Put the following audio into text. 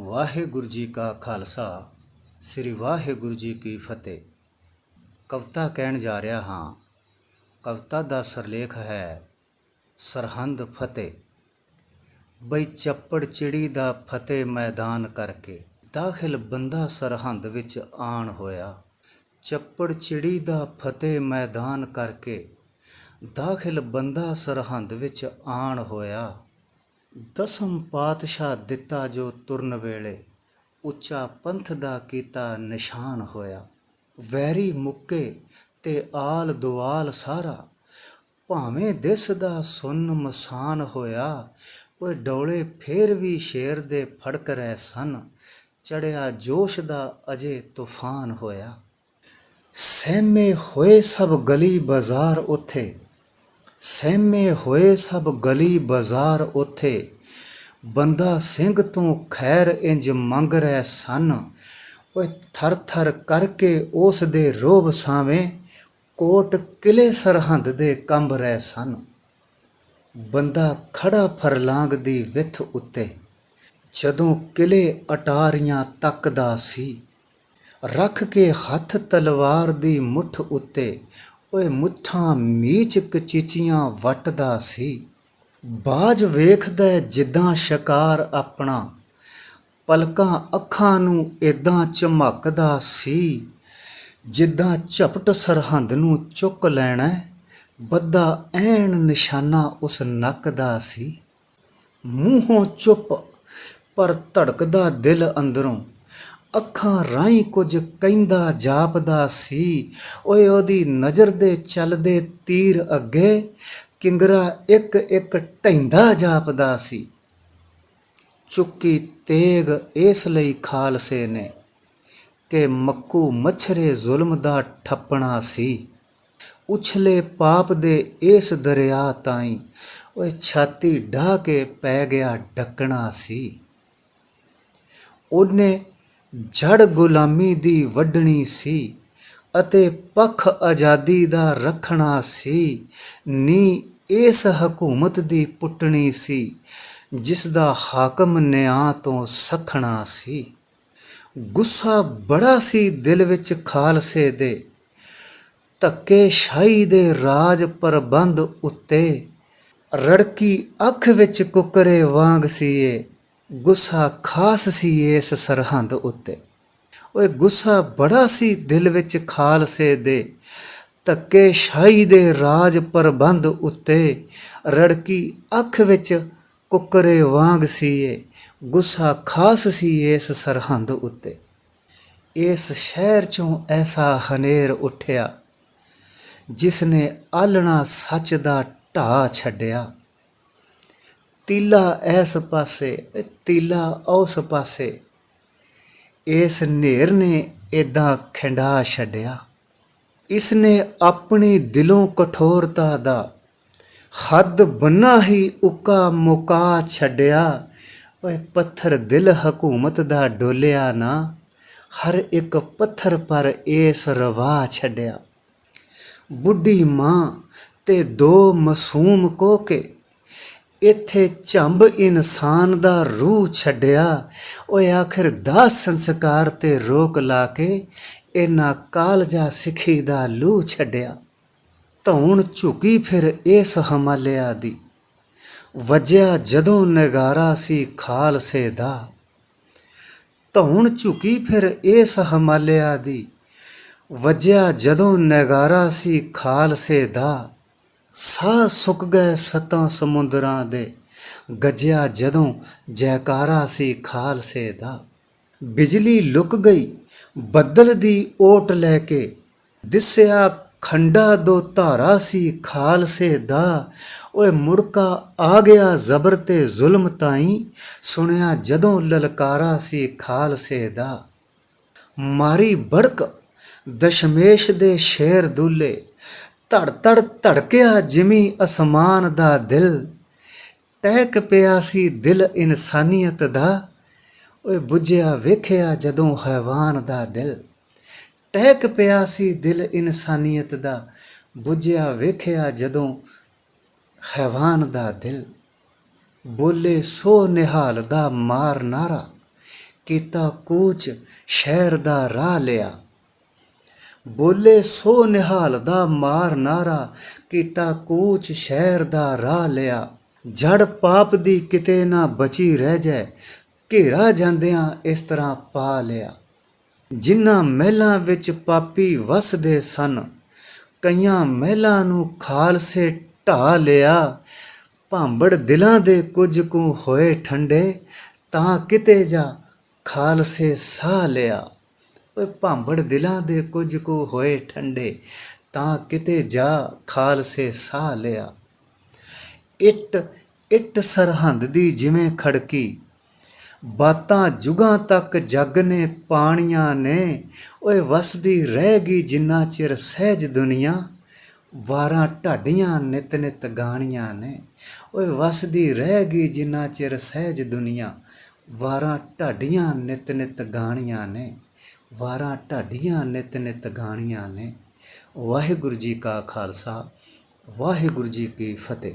ਵਾਹਿਗੁਰੂ ਜੀ ਕਾ ਖਾਲਸਾ, ਸ੍ਰੀ ਵਾਹਿਗੁਰੂ ਜੀ ਕੀ ਫਤਿਹ। ਕਵਿਤਾ ਕਹਿਣ ਜਾ ਰਿਹਾ ਹਾਂ, ਕਵਿਤਾ ਦਾ ਸਰਲੇਖ ਹੈ, ਸਰਹੰਦ ਫਤਿਹ। ਬਈ ਚੱਪੜ ਚਿੜੀ ਦਾ ਫਤਿਹ ਮੈਦਾਨ ਕਰਕੇ ਦਾਖਲ ਬੰਦਾ ਸਰਹੰਦ ਵਿੱਚ ਆਣ ਹੋਇਆ। ਚੱਪੜ ਚਿੜੀ ਦਾ ਫਤਿਹ ਮੈਦਾਨ ਕਰਕੇ ਦਾਖਲ ਬੰਦਾ ਸਰਹੰਦ ਵਿੱਚ ਆਣ ਹੋਇਆ। ਦਸਮ ਪਾਤਸ਼ਾਹ ਦਿੱਤਾ ਜੋ ਤੁਰਨ ਵੇਲੇ ਉੱਚਾ ਪੰਥ ਦਾ ਕੀਤਾ ਨਿਸ਼ਾਨ ਹੋਇਆ। ਵੈਰੀ ਮੁੱਕੇ ਤੇ ਆਲ ਦੁਆਲ ਸਾਰਾ, ਭਾਵੇਂ ਦਿਸ ਦਾ ਸੁਨ ਮਸਾਨ ਹੋਇਆ, ਓਏ ਡੋਲੇ ਫੇਰ ਵੀ ਸ਼ੇਰ ਦੇ ਫੜਕ ਰਹੇ ਸਨ, ਚੜਿਆ ਜੋਸ਼ ਦਾ ਅਜੇ ਤੂਫਾਨ ਹੋਇਆ। ਸਹਿਮੇ ਹੋਏ ਸਭ ਗਲੀ ਬਾਜ਼ਾਰ ਉੱਥੇ ਸਹਿਮੇ ਹੋਏ ਸਭ ਗਲੀ ਬਾਜ਼ਾਰ ਉਥੇ। ਬੰਦਾ ਸਿੰਘ ਤੋਂ ਖੈਰ ਇੰਜ ਮੰਗ ਰਹੇ ਸਨ। ਓਏ ਥਰ ਥਰ ਕਰਕੇ ਉਸ ਦੇ ਰੋਬ ਸਾਵੇਂ ਕੋਟ ਕਿਲੇ ਸਰਹੰਦ ਦੇ ਕੰਬ ਰਹੇ ਸਨ। ਬੰਦਾ ਖੜਾ ਫਰਲਾਂਗ ਦੀ ਵਿਥ ਉੱਤੇ। ਜਦੋਂ ਕਿਲੇ ਅਟਾਰੀਆਂ ਤੱਕਦਾ ਸੀ, ਰੱਖ ਕੇ ਹੱਥ ਤਲਵਾਰ ਦੀ ਮੁੱਠ ਉੱਤੇ ਓਏ ਮੁੱਠਾਂ ਮੀਚ ਕਚੀਚੀਆਂ ਵੱਟਦਾ ਸੀ। ਬਾਜ ਵੇਖਦਾ ਜਿੱਦਾਂ ਸ਼ਿਕਾਰ ਆਪਣਾ। ਪਲਕਾਂ ਅੱਖਾਂ ਨੂੰ ਏਦਾਂ ਝਮਕਦਾ ਸੀ, ਜਿੱਦਾਂ ਝਪਟ ਸਰਹੰਦ ਨੂੰ ਚੁੱਕ ਲੈਣਾ ਬੱਦਾ ਐਨ ਨਿਸ਼ਾਨਾ ਉਸ ਨੱਕ ਦਾ ਸੀ। ਮੂੰਹੋਂ ਚੁੱਪ, ਪਰ ਧੜਕਦਾ ਦਿਲ ਅੰਦਰੋਂ। ਅੱਖਾਂ ਰਾਹੀਂ ਕੁਝ ਕਹਿੰਦਾ ਜਾਪਦਾ ਸੀ। ਓਏ ਉਹਦੀ ਨਜ਼ਰ ਦੇ ਚੱਲਦੇ ਤੀਰ ਅੱਗੇ ਕਿੰਗਰਾ ਇੱਕ ਇੱਕ ਢੈਂਦਾ ਜਾਪਦਾ ਸੀ। ਚੁੱਕੀ ਤੇਗ ਇਸ ਲਈ ਖਾਲਸੇ ਨੇ ਕਿ ਮੱਕੂ ਮੱਛਰੇ ਜ਼ੁਲਮ ਦਾ ਠੱਪਣਾ ਸੀ। ਉਛਲੇ ਪਾਪ ਦੇ ਇਸ ਦਰਿਆ ਤਾਈਂ ਓਏ ਛਾਤੀ ਢਾ ਕੇ ਪੈ ਗਿਆ ਡੱਕਣਾ ਸੀ। ਉਹਨੇ ਜੜ ਗੁਲਾਮੀ ਦੀ ਵੱਢਣੀ ਸੀ ਅਤੇ ਪੱਖ ਆਜ਼ਾਦੀ ਦਾ ਰੱਖਣਾ ਸੀ। ਨੀ ਇਸ ਹਕੂਮਤ ਦੀ ਪੁੱਟਣੀ ਸੀ, ਜਿਸ ਦਾ ਹਾਕਮ ਨਿਆਂ ਤੋਂ ਸਖਣਾ ਸੀ। ਗੁੱਸਾ ਬੜਾ ਸੀ ਦਿਲ ਵਿੱਚ ਖਾਲਸੇ ਦੇ। ਧੱਕੇ ਸ਼ਾਹੀ ਦੇ ਰਾਜ ਪ੍ਰਬੰਧ ਉੱਤੇ ਰੜਕੀ ਅੱਖ ਵਿੱਚ ਕੁਕਰੇ ਵਾਂਗ ਸੀ ਏ ਗੁੱਸਾ ਖਾਸ ਸੀ ਇਸ ਸਰਹੰਦ ਉੱਤੇ। ਓਏ ਗੁੱਸਾ ਬੜਾ ਸੀ ਦਿਲ ਵਿੱਚ ਖਾਲਸੇ ਦੇ। ਧੱਕੇ ਸ਼ਾਹੀ ਦੇ ਰਾਜ ਪ੍ਰਬੰਧ ਉੱਤੇ ਰੜਕੀ ਅੱਖ ਵਿੱਚ ਕੁੱਕਰੇ ਵਾਂਗ ਸੀ ਇਹ। ਗੁੱਸਾ ਖਾਸ ਸੀ ਇਸ ਸਰਹੰਦ ਉੱਤੇ। ਇਸ ਸ਼ਹਿਰ ਚੋਂ ਐਸਾ ਹਨੇਰ ਉੱਠਿਆ ਜਿਸ ਨੇ ਆਲਣਾ ਸੱਚ ਦਾ ਢਾ ਛੱਡਿਆ। ਤੀਲਾ ਇਸ ਪਾਸੇ ਤੀਲਾ ਉਸ ਪਾਸੇ। ਇਸ ਨੇਰ ਨੇ ਇਦਾਂ ਖਿੰਡਾ ਛੱਡਿਆ। ਇਸ ਨੇ ਆਪਣੀ ਦਿਲੋਂ ਕਠੋਰਤਾ ਦਾ ਹੱਦ ਬੰਨਾ ਹੀ ਉੱਕਾ ਮੁਕਾ ਛੱਡਿਆ। ਓਏ ਪੱਥਰ ਦਿਲ ਹਕੂਮਤ ਦਾ ਡੋਲਿਆ ਨਾ, ਹਰ ਇੱਕ ਪੱਥਰ ਪਰ ਇਸ ਰਵਾ ਛੱਡਿਆ। ਬੁੱਢੀ ਮਾਂ ਤੇ ਦੋ ਮਾਸੂਮ ਕੋਕੇ ਇੱਥੇ ਝੰਬ ਇਨਸਾਨ ਦਾ ਰੂਹ ਛੱਡਿਆ। ਓਏ ਆਖਰ ਦਾ ਸੰਸਕਾਰ ਤੇ ਰੋਕ ਲਾ ਕੇ ਇਹਨਾਂ ਕਾਲਜਾ ਸਿੱਖੀ ਦਾ ਲੂ ਛੱਡਿਆ। ਧੌਣ ਝੁਕੀ ਫਿਰ ਇਸ ਹਮਾਲਿਆ ਦੀ। ਵਜਿਆ ਜਦੋਂ ਨਗਾਰਾ ਸੀ ਖਾਲਸੇ ਦਾ। ਧੌਣ ਝੁਕੀ ਫਿਰ ਇਸ ਹਮਾਲਿਆ ਦੀ। ਵਜਿਆ ਜਦੋਂ ਨਗਾਰਾ ਸੀ ਖਾਲਸੇ ਦਾ। ਸਾਹ ਸੁੱਕ ਗਏ ਸਤਾਂ ਸਮੁੰਦਰਾਂ ਦੇ। ਗੱਜਿਆ ਜਦੋਂ ਜੈਕਾਰਾ ਸੀ ਖਾਲਸੇ ਦਾ। ਬਿਜਲੀ ਲੁਕ ਗਈ, ਬੱਦਲ ਦੀ ਓਟ ਲੈ ਕੇ। ਦਿਸਿਆ ਖੰਡਾ ਦੋ ਧਾਰਾ ਸੀ ਖਾਲਸੇ ਦਾ। ਓਏ ਮੁੜਕਾ ਆ ਗਿਆ ਜ਼ਬਰ ਤੇ ਜ਼ੁਲਮ ਤਾਈ। ਸੁਣਿਆ ਜਦੋਂ ਲਲਕਾਰਾ ਸੀ ਖਾਲਸੇ ਦਾ। ਮਾਰੀ ਬੜਕ, ਦਸ਼ਮੇਸ਼ ਦੇ ਸ਼ੇਰ ਦੁੱਲੇ। ਧੜ ਧੜ ਧੜਕਿਆ ਜਿਮੀ ਅਸਮਾਨ ਦਾ ਦਿਲ। ਟਹਿਕ ਪਿਆ ਸੀ ਦਿਲ ਇਨਸਾਨੀਅਤ ਦਾ। ਓਏ ਬੁੱਝਿਆ ਵੇਖਿਆ ਜਦੋਂ ਹੈਵਾਨ ਦਾ ਦਿਲ। ਟਹਿਕ ਪਿਆ ਸੀ ਦਿਲ ਇਨਸਾਨੀਅਤ ਦਾ। ਬੁੱਝਿਆ ਵੇਖਿਆ ਜਦੋਂ ਹੈਵਾਨ ਦਾ ਦਿਲ। ਬੋਲੇ ਸੋ ਨਿਹਾਲ ਦਾ ਮਾਰ ਨਾਰਾ। ਕੀਤਾ ਕੂਚ ਸ਼ਹਿਰ ਦਾ ਰਾਹ ਲਿਆ। ਬੋਲੇ ਸੋ ਨਿਹਾਲ ਦਾ ਮਾਰ ਨਾਰਾ, ਕੀਤਾ ਕੂਚ ਸ਼ਹਿਰ ਦਾ ਰਾਹ ਲਿਆ। ਜੜ ਪਾਪ ਦੀ ਕਿਤੇ ਨਾ ਬਚੀ ਰਹਿ ਜਾਏ, ਘੇਰਾ ਜਾਂਦਿਆਂ ਇਸ ਤਰ੍ਹਾਂ ਪਾ ਲਿਆ। ਜਿਨ੍ਹਾਂ ਮਹਿਲਾਂ ਵਿੱਚ ਪਾਪੀ ਵਸਦੇ ਸਨ, ਕਈਆਂ ਮਹਿਲਾਂ ਨੂੰ ਖਾਲਸੇ ਢਾ ਲਿਆ। ਭਾਂਬੜ ਦਿਲਾਂ ਦੇ ਕੁਝ ਕੁ ਹੋਏ ਠੰਡੇ, ਤਾਂ ਕਿਤੇ ਜਾ ਖਾਲਸੇ ਸਾਹ ਲਿਆ। ਓਏ ਭਾਂਬੜ ਦਿਲਾਂ ਦੇ ਕੁਝ ਕੁ ਹੋਏ ਠੰਡੇ, ਤਾਂ ਕਿਤੇ ਜਾ ਖਾਲਸੇ ਸਾਹ ਲਿਆ। ਇੱਟ ਇੱਟ ਸਰਹੰਦ ਦੀ ਜਿਵੇਂ ਖੜਕੀ, ਬਾਤਾਂ ਜੁਗਾਂ ਤੱਕ ਜੱਗ ਨੇ ਪਾਣੀਆਂ ਨੇ। ਓਏ ਵਸਦੀ ਰਹਿ ਗਈ ਜਿੰਨਾ ਚਿਰ ਸਹਿਜ ਦੁਨੀਆ, ਵਾਰਾਂ ਢਾਡੀਆਂ ਨਿਤ ਨਿਤ ਗਾਣੀਆਂ ਨੇ। ਓਏ ਵਸਦੀ ਰਹਿ ਗਈ ਜਿੰਨਾ ਚਿਰ ਸਹਿਜ ਦੁਨੀਆ, ਵਾਰਾਂ ਢਾਡੀਆਂ ਨਿਤ ਨਿਤ ਗਾਣੀਆਂ ਨੇ। ਵਾਰਾਂ ਢਾਡੀਆਂ ਨਿਤ ਨਿਤ ਗਾਣੀਆਂ ਨੇ। ਵਾਹਿਗੁਰੂ ਜੀ ਕਾ ਖਾਲਸਾ ਵਾਹਿਗੁਰੂ ਜੀ ਕੀ ਫਤਿਹ।